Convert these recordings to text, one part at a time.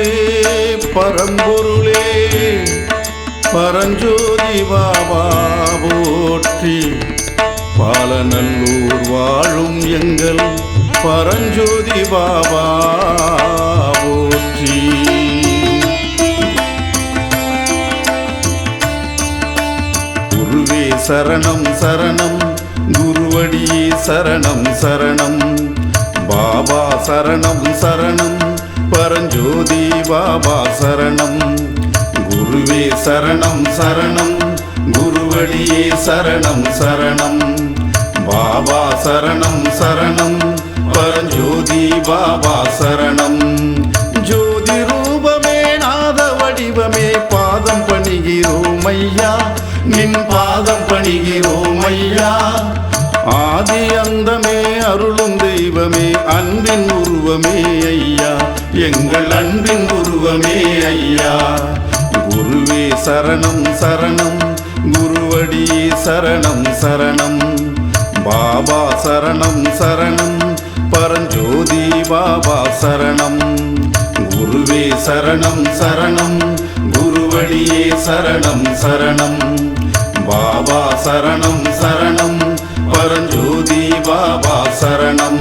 சத்குருவே பரம்பொருளே பரஞ்சோதி பாபா போற்றி. பாலநல்லூர் வாழும் எங்கள் பரஞ்சோதி பாபா போற்றி. குருவே சரணம் சரணம். குருவடியே சரணம் சரணம். பாபா சரணம் சரணம். பரஞ்சோதி பாபா சரணம். குருவே சரணம் சரணம். குருவழியே சரணம் சரணம். பாபா சரணம் சரணம். பரஞ்சோதி பாபா சரணம். ஜோதி ரூபமே நாத வடிவமே பாதம் பணிகிறோம் ஐயா. நின் பாதம் பணிகிறோம் ஐயா. ஆதி அந்தமே அருள் தெய்வமே அன்பின் உருவமே ஐயா. எங்கள் அன்பின் உருவமே ஐயா. குருவே சரணம் சரணம். குருவடியே சரணம் சரணம். பாபா சரணம் சரணம். பரஞ்சோதி பாபா சரணம். குருவே சரணம் சரணம். குருவடியே சரணம் சரணம். பாபா சரணம் சரணம். பரஞ்சோதி பாபா சரணம்.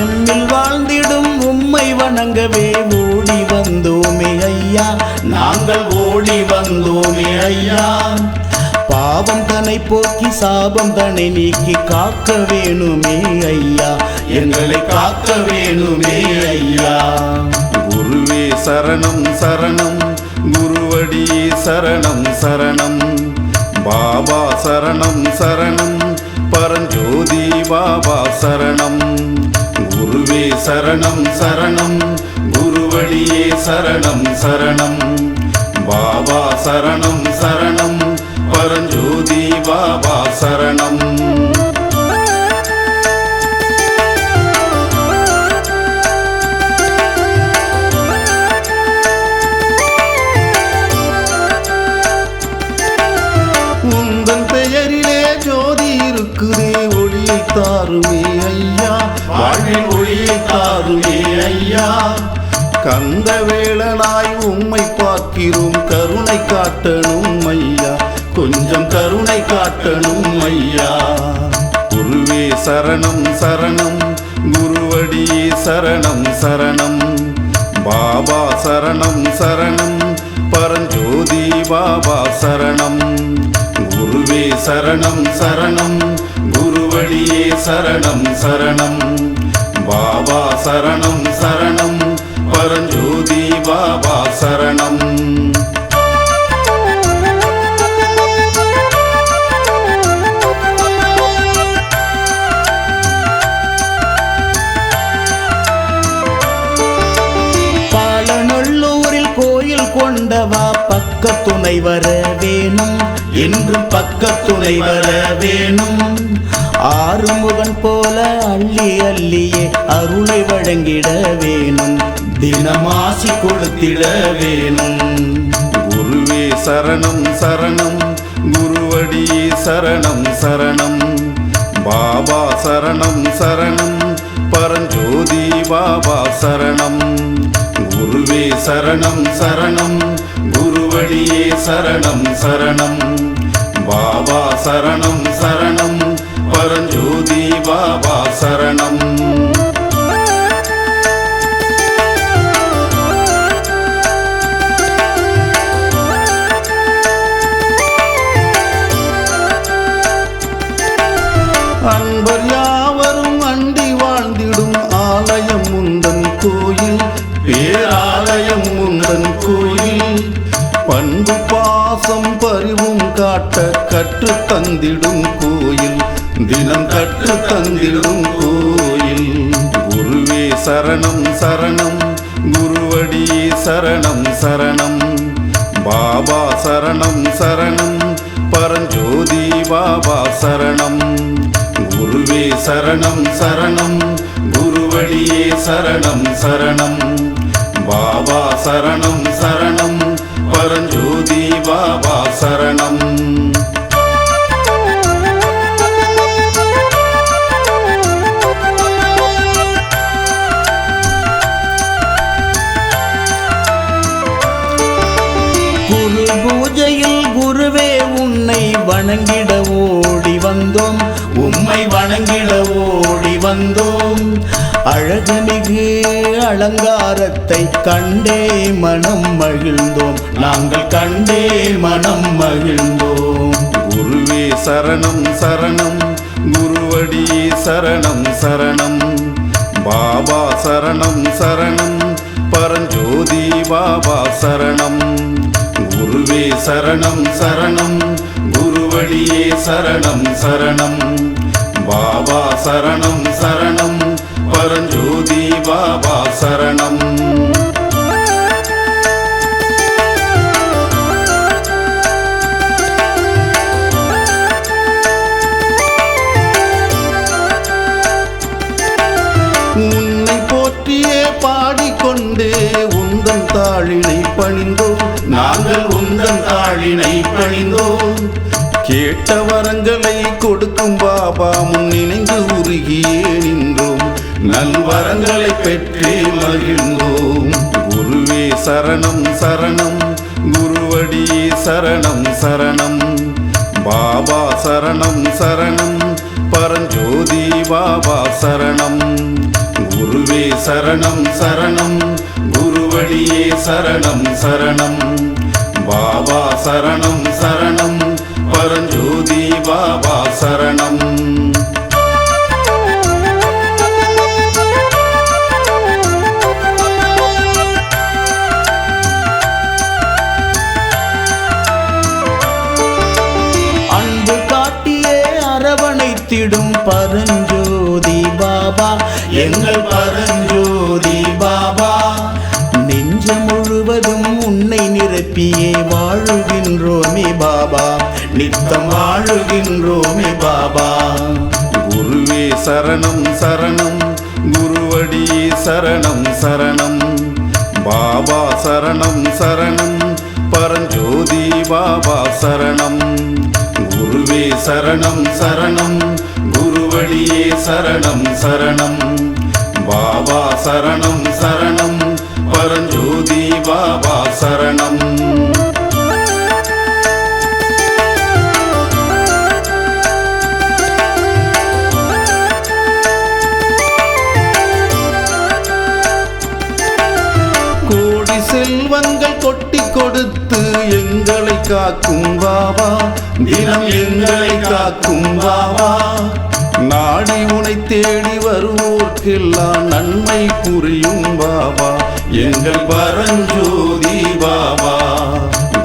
எம்மில் வாழ்ந்திடும் உம்மை வணங்கவே ஓடி வந்தோமே ஐயா. நாங்கள் ஓடி வந்தோமே ஐயா. பாவம் தனை போக்கி சாபம் தனை நீக்கி காக்க வேணுமே ஐயா. எங்களை காக்க வேணுமே ஐயா. குருவே சரணம் சரணம். குருவடியே சரணம் சரணம். பாபா சரணம் சரணம். பரஞ்சோதி பாபா சரணம். குருவே சரணம் சரணம். குருவழியே சரணம் சரணம். பாபா சரணம் சரணம். பரஞ்சோதி பாபா சரணம். உந்தன் பெயரிலே ஜோதி இருக்குதே ஒளியை தாருமே ஐயா. வாழ்வில் ஒளியை தாருமே ஐயா. கந்த வேளனாய் உம்மை பார்க்கிறோம் கருணை காட்டணும் ஐயா. கொஞ்சம் கருணை காட்டணும் ஐயா. குருவே சரணம் சரணம். குருவடியே சரணம் சரணம். பாபா சரணம் சரணம். பரஞ்சோதி பாபா சரணம். குருவே சரணம் சரணம். குருவழியே சரணம் சரணம். பாபா சரணம் சரணம். பரஞ்சோதி பாபா சரணம். கொண்டவா பக்க துணை வர வேணும். என்றும் பக்க துணை வர வேணும். ஆறுமுகன் போல அள்ளி அள்ளியே அருளை வழங்கிட வேணும். தினமாசி கொடுத்திட வேணும். குருவே சரணம் சரணம். குருவடியே சரணம் சரணம். பாபா சரணம் சரணம். பரஞ்சோதி பாபா சரணம். குருவே சரணம் சரணம். குருவழியே சரணம் சரணம். பாபா சரணம் சரணம். பரஞ்சோதி பாபா சரணம். அன்பர் யாவரும் அண்டி வாழ்ந்திடும் ஆலயம் முந்தன் கோயில் பரிவும் கற்று தந்திடும் கோயில். தினம் கற்று தந்திடும் கோயில். குருவே சரணம் சரணம். குருவடியே சரணம் சரணம். பாபா சரணம் சரணம். பரஞ்சோதி பாபா சரணம். குருவே சரணம் சரணம். குருவழியே சரணம் சரணம். பாபா சரணம் சரணம். பர சரணம். குரு பூஜையில் குருவே உன்னை வணங்கிட ஓடி வந்தோம். உம்மை வணங்கிட ஓடி வந்தோம். அழகமிகு அலங்காரத்தை கண்டே மனம் மகிழ்ந்தோம். நாங்கள் கண்டே மனம் மகிழ்ந்தோம். குருவே சரணம் சரணம். குருவடி சரணம் சரணம். பாபா சரணம் சரணம். பரஞ்சோதி பாபா சரணம். குருவே சரணம் சரணம். குருவழியே சரணம் சரணம். பாபா சரணம் சரணம். பரஞ்சோதி பாபா சரணம். உன்னை போற்றியே பாடிக்கொண்டே உந்தன் தாழினை பணிந்தோம் நாங்கள் உந்தன் தாழினை பணிந்தோம் கேட்ட வரங்களை கொடுக்கும் பாபா முன்னிணைந்து உருகியே நின்று நல்வரங்களை பெற்றே மகிழ்ந்தோம். குருவே சரணம் சரணம். குருவடியே சரணம் சரணம். பாபா சரணம் சரணம். பரஞ்சோதி பாபா சரணம். குருவே சரணம் சரணம். குருவடியே சரணம் சரணம். பாபா சரணம் சரணம். பரஞ்சோதி பாபா சரணம். அரவணைத்திடும் பரஞ்சோதி பாபா. எங்கள் பரஞ்சோதி பாபா. நெஞ்சம் முழுவதும் உன்னை நிரப்பியே வாழுகின்றோமே பாபா. நித்தம் வாழுகின்றோமே பாபா. குருவே சரணம் சரணம். குருவடியே சரணம் சரணம். பாபா சரணம் சரணம். பரஞ்சோதி பாபா சரணம். குருவே சரணம் சரணம். குருவடியே சரணம் சரணம். பாபா சரணம் சரணம். பரஞ்சோதி பாபா சரணம். கோடி செல்வங்கள் கொட்டி கொடுத்து எங்களை காக்கும் பாபா. தினம் எங்களை காக்கும் பாபா. நாடி உனை தேடி வருவோர்க்கெல்லாம் நன்மை புரியும் பாபா. எங்கள் பரஞ்சோதி பாபா.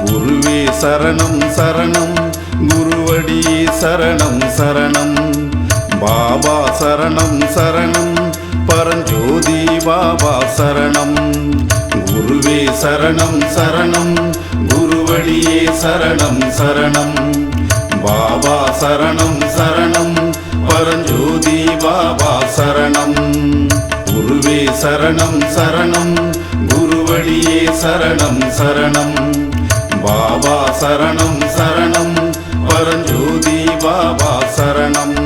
குருவே சரணம் சரணம். குருவடியே சரணம் சரணம். பாபா சரணம் சரணம். பரஞ்சோதி பாபா சரணம். குருவே சரணம் சரணம். குருவடியே சரணம் சரணம். பாபா சரணம் சரணம். பரஞ்சோதி பாபா சரணம். குருவே சரணம் சரணம். குருவழியே சரணம் சரணம். பாபா சரணம் சரணம். பரஞ்சோதி பாபா சரணம்.